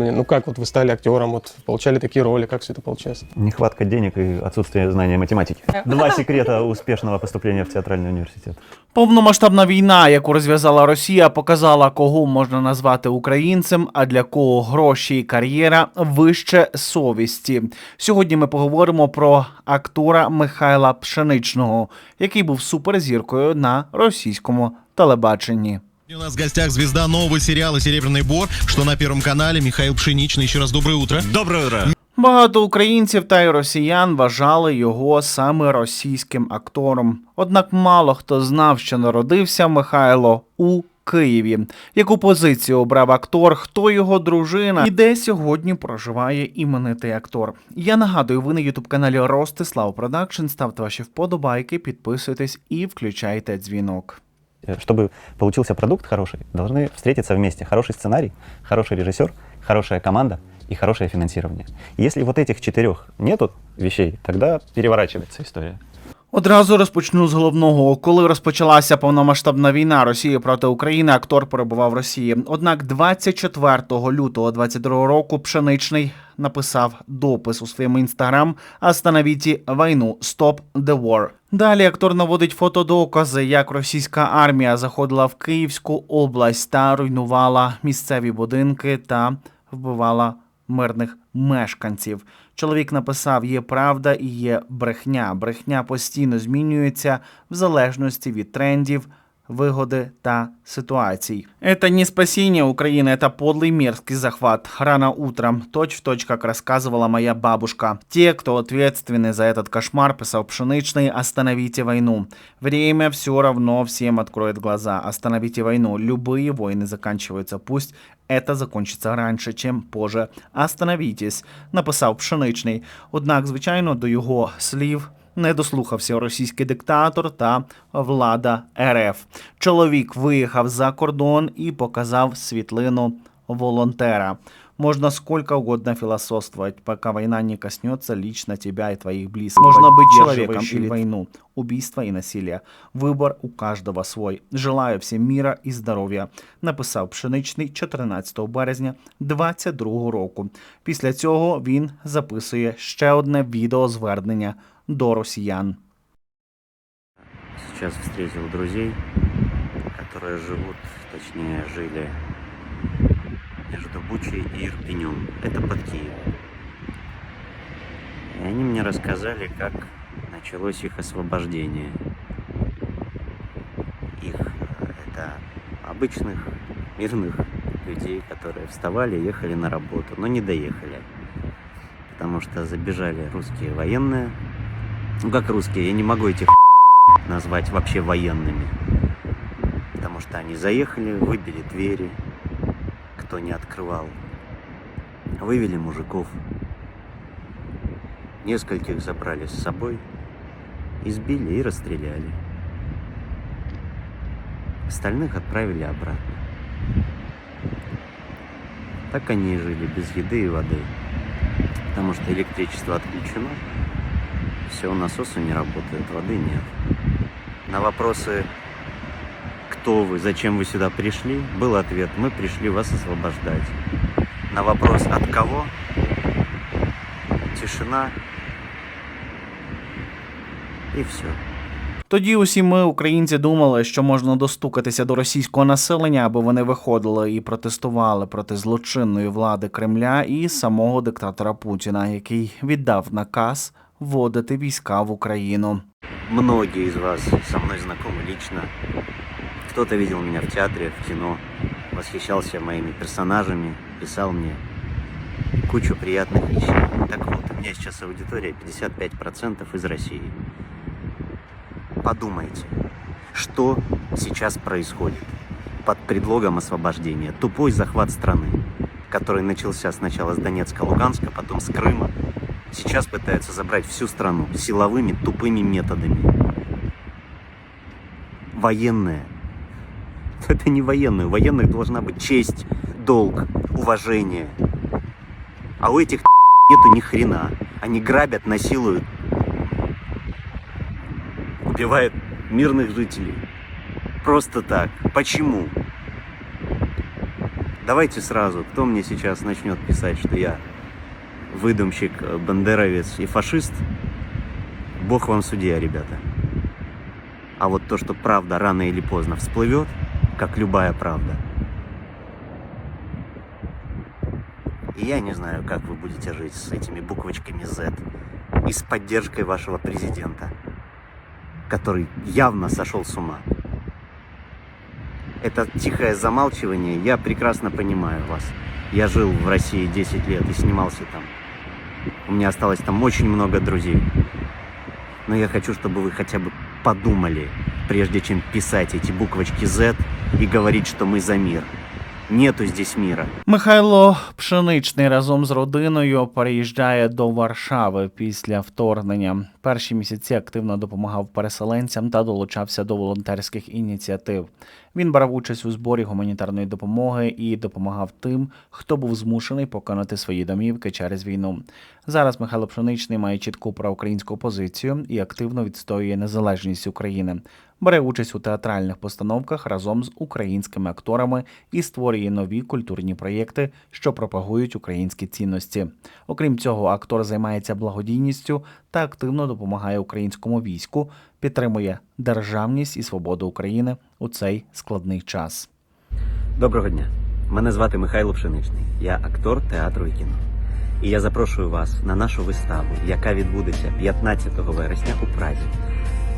Ну как вот вы стали актером, вот получали такие роли, как все это получилось? Нехватка денег и отсутствие знания математики. Два секрета успешного поступления в театральный университет. Повномасштабна війна, яку розв'язала Росія, показала, кого можна назвати українцем, а для кого гроші і кар'єра вище совісті. Сьогодні ми поговоримо про актора Михайла Пшеничного, який був суперзіркою на російському телебаченні. У нас в гостях звезда нового сериала «Серебряный бор», что на Первом канале, Михаил Пшеничный. Еще раз доброе утро. Доброе утро. Багато українців та й росіян вважали його саме російським актором. Однак мало хто знав, що народився Михайло у Києві. Яку позицію обрав актор, хто його дружина і де сьогодні проживає іменитий актор. Я нагадую, ви на ютуб каналі Ростислав Продакшн. Ставте ваші вподобайки, підписуйтесь і включайте дзвінок. Э, Чтобы получился продукт хороший, должны встретиться вместе хороший сценарий, хороший режиссер, хорошая команда и хорошее финансирование. Если вот этих четырех нету вещей, тогда переворачивается история. Одразу розпочну з головного. Коли розпочалася повномасштабна війна Росії проти України, актор перебував в Росії. Однак 24 лютого 22 року Пшеничний написав допис у своєму інстаграм «Остановіть війну. Stop the war». Далі актор наводить фотодокази, як російська армія заходила в Київську область та руйнувала місцеві будинки та вбивала мирних мешканців. Чоловік написав: є правда і є брехня. Брехня постійно змінюється в залежності від трендів. Вигоди та ситуаций. Это не спасение Украины, это подлый мерзкий захват. Рано утром, точь-в-точь, как рассказывала моя бабушка. Те, кто ответственны за этот кошмар, писал Пшеничный, остановите войну. Время все равно всем откроет глаза. Остановите войну. Любые войны заканчиваются. Пусть это закончиться раньше, чем позже. Остановитесь, написав Пшеничний. Однак, звичайно, до його слів не дослухався російський диктатор та влада РФ. Чоловік виїхав за кордон і показав світлину волонтера. Можно сколько угодно философствовать, пока война не коснется лично тебя и твоих близких. Можно быть человеком или войну, убийство и насилие. Выбор у каждого свой. Желаю всім міра і здоров'я. Написав Пшеничний 14 березня 22 року. Після цього він записує ще одне відеозвернення до росіян. Сейчас встретил друзей, которые живут, точнее жили между Бучей и Ирпенем. Это под Киевом. И они мне рассказали, как началось их освобождение. Их, это обычных мирных людей, которые вставали ехали на работу, но не доехали. Потому что забежали русские военные. Ну как русские, я не могу этих назвать вообще военными. Потому что они заехали, выбили двери, кто не открывал. Вывели мужиков. Нескольких забрали с собой, избили и расстреляли. Остальных отправили обратно. Так они и жили без еды и воды. Потому что электричество отключено, все, насосы не работают, воды нет. На вопросы, кто вы, зачем вы сюда пришли, был ответ, мы пришли вас освобождать. На вопрос, от кого, тишина и все. Тоді усі ми, українці, думали, що можна достукатися до російського населення, аби вони виходили і протестували проти злочинної влади Кремля і самого диктатора Путіна, який віддав наказ вводити війська в Україну. Многие из вас со мной знакомы лично. Кто-то видел меня в театре, в кино, восхищался моими персонажами, писал мне кучу приятных вещей. Так вот, у меня сейчас аудитория 55% из России. Подумайте, что сейчас происходит под предлогом освобождения. Тупой захват страны, который начался сначала с Донецка, Луганска, потом с Крыма. Сейчас пытаются забрать всю страну силовыми тупыми методами. Это не военные. У военных должна быть честь, долг, уважение. А у этих нету ни хрена. Они грабят, насилуют, убивают мирных жителей. Просто так. Почему? Давайте сразу, кто мне сейчас начнет писать, что я выдумщик, э, бандеровец и фашист, бог вам судья, ребята. А вот то, что правда рано или поздно всплывет, как любая правда, и я не знаю, как вы будете жить с этими буквочками Z и с поддержкой вашего президента, который явно сошел с ума. Это тихое замалчивание, я прекрасно понимаю вас. Я жил в России 10 лет и снимался там. У меня осталось там очень много друзей. Но я хочу, чтобы вы хотя бы подумали, прежде чем писать эти буквочки Z и говорить, что мы за мир. Нету здесь мира. Михайло Пшеничний разом з родиною переїжджає до Варшави після вторгнення. Перші місяці активно допомагав переселенцям та долучався до волонтерських ініціатив. Він брав участь у зборі гуманітарної допомоги і допомагав тим, хто був змушений покинути свої домівки через війну. Зараз Михайло Пшеничний має чітку проукраїнську позицію і активно відстоює незалежність України. Бере участь у театральних постановках разом з українськими акторами і створює нові культурні проєкти, що пропагують українські цінності. Окрім цього, актор займається благодійністю та активно допомагає українському війську, підтримує державність і свободу України у цей складний час. Доброго дня. Мене звати Михайло Пшеничний. Я актор театру і кіно. І я запрошую вас на нашу виставу, яка відбудеться 15 вересня у Празі.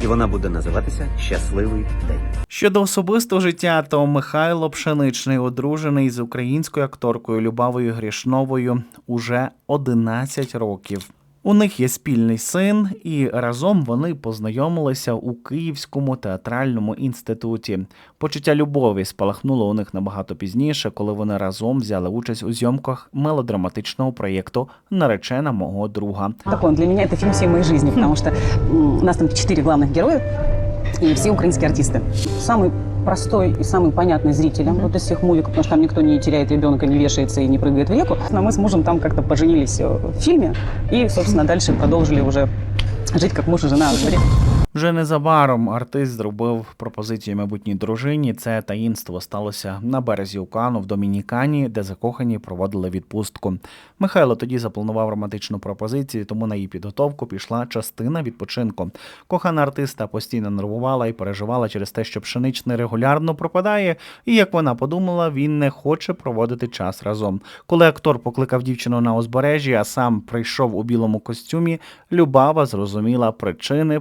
І вона буде називатися Щасливий день. Щодо особистого життя, то Михайло Пшеничний одружений з українською акторкою Любавою Грішновою уже 11 років. У них є спільний син, і разом вони познайомилися у Київському театральному інституті. Почуття любові спалахнуло у них набагато пізніше, коли вони разом взяли участь у зйомках мелодраматичного проєкту Наречена мого друга. Такой он для меня это фильм всей моей жизни, потому что м, у нас там четыре главных героя и все украинские артисты. Самый простой и самый понятный зрителям вот из всех мувиков, потому что там никто не теряет ребенка, не вешается и не прыгает в реку. Но мы с мужем там как-то поженились э, в фильме и, собственно, дальше продолжили уже жить как муж и жена. Вже незабаром артист зробив пропозицію майбутній дружині. Це таїнство сталося на березі Океану в Домінікані, де закохані проводили відпустку. Михайло тоді запланував романтичну пропозицію, тому на її підготовку пішла частина відпочинку. Кохана артиста постійно нервувала і переживала через те, що пшеничний регулярно пропадає, і як вона подумала, він не хоче проводити час разом. Коли актор покликав дівчину на узбережжі, а сам прийшов у білому костюмі, Любава зрозуміла причини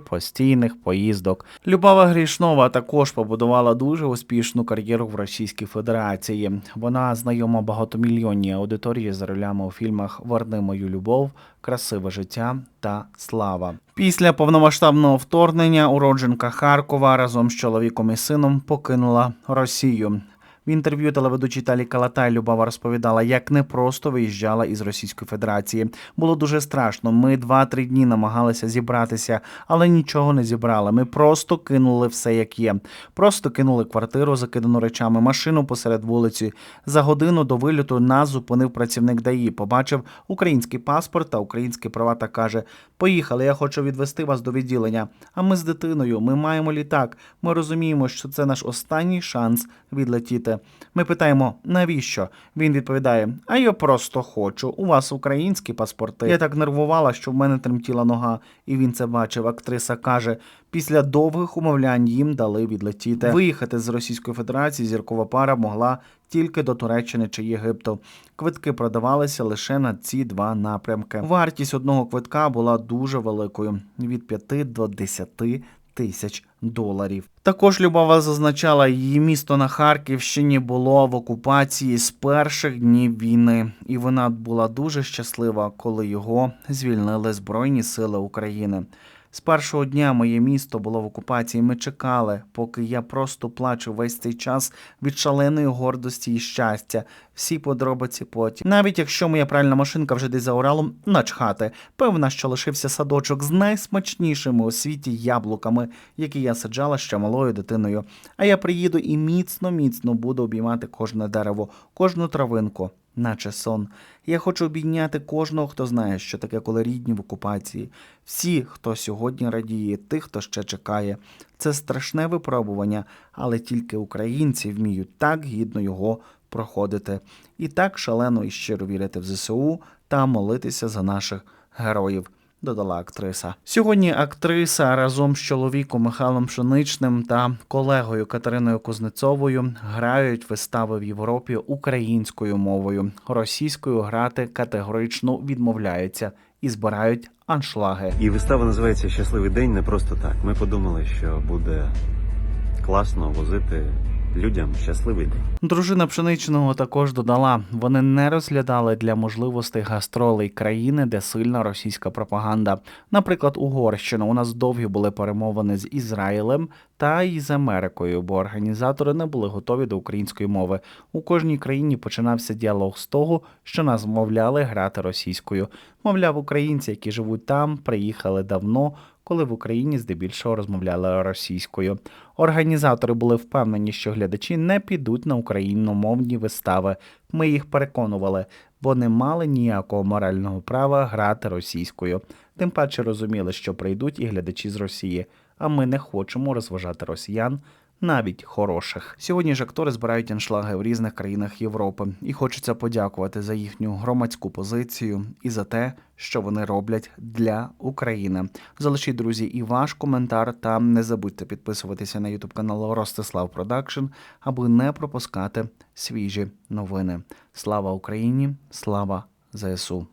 постійних поїздок. Любава Грішнова також побудувала дуже успішну кар'єру в Російській Федерації. Вона знайома багатомільйонній аудиторії за ролями у фільмах Верни мою любов, Красиве життя та Слава. Після повномасштабного вторгнення уродженка Харкова разом з чоловіком і сином покинула Росію. В інтерв'ю телеведучій Талі Калатай Любава розповідала, як непросто виїжджала із Російської Федерації. Було дуже страшно. Ми два-три дні намагалися зібратися, але нічого не зібрали. Ми просто кинули все, як є. Просто кинули квартиру, закидану речами, машину посеред вулиці. За годину до вильоту нас зупинив працівник ДАІ. Побачив український паспорт та українські права та каже: Поїхали, я хочу відвести вас до відділення. А ми з дитиною, ми маємо літак. Ми розуміємо, що це наш останній шанс відлетіти. Ми питаємо, навіщо? Він відповідає: А я просто хочу. У вас українські паспорти. Я так нервувала, що в мене тремтіла нога, і він це бачив. Актриса каже: після довгих умовлянь їм дали відлетіти. Виїхати з Російської Федерації зіркова пара могла тільки до Туреччини чи Єгипту. Квитки продавалися лише на ці два напрямки. Вартість одного квитка була дуже великою від 5 до 10 тисяч доларів. Також Любава зазначала, її місто на Харківщині було в окупації з перших днів війни, і вона була дуже щаслива, коли його звільнили Збройні Сили України. З першого дня моє місто було в окупації. Ми чекали, поки я просто плачу весь цей час від шаленої гордості і щастя. Всі подробиці потім. Навіть якщо моя пральна машинка вже десь за Уралом, начхати. Певна, що лишився садочок з найсмачнішими у світі яблуками, які я саджала ще малою дитиною. А я приїду і міцно, міцно буду обіймати кожне дерево, кожну травинку. Наче сон. Я хочу обійняти кожного, хто знає, що таке, коли рідні в окупації. Всі, хто сьогодні радіє, тих, хто ще чекає. Це страшне випробування, але тільки українці вміють так гідно його проходити. І так шалено і щиро вірити в ЗСУ та молитися за наших героїв. Додала актриса. Сьогодні актриса разом з чоловіком Михайлом Пшеничним та колегою Катериною Кузнецовою грають вистави в Європі українською мовою. Російською грати категорично відмовляються і збирають аншлаги. І вистава називається Щасливий день не просто так. Ми подумали, що буде класно возити людям щасливий день. Дружина пшеничного також додала: вони не розглядали для можливостей гастролей країни, де сильна російська пропаганда. Наприклад, Угорщина. У нас довгі були перемовини з Ізраїлем та й з Америкою, бо організатори не були готові до української мови. У кожній країні починався діалог з того, що нас вмовляли грати російською. Мовляв, українці, які живуть там, приїхали давно. Коли в Україні здебільшого розмовляли російською, організатори були впевнені, що глядачі не підуть на україномовні вистави. Ми їх переконували, бо не мали ніякого морального права грати російською. Тим паче розуміли, що прийдуть і глядачі з Росії. А ми не хочемо розважати росіян, навіть хороших. Сьогодні ж актори збирають аншлаги в різних країнах Європи, і хочеться подякувати за їхню громадську позицію і за те, що вони роблять для України. Залишіть, друзі, і ваш коментар. Та не забудьте підписуватися на ютуб канал Ростислав Продакшн, аби не пропускати свіжі новини. Слава Україні! Слава ЗСУ!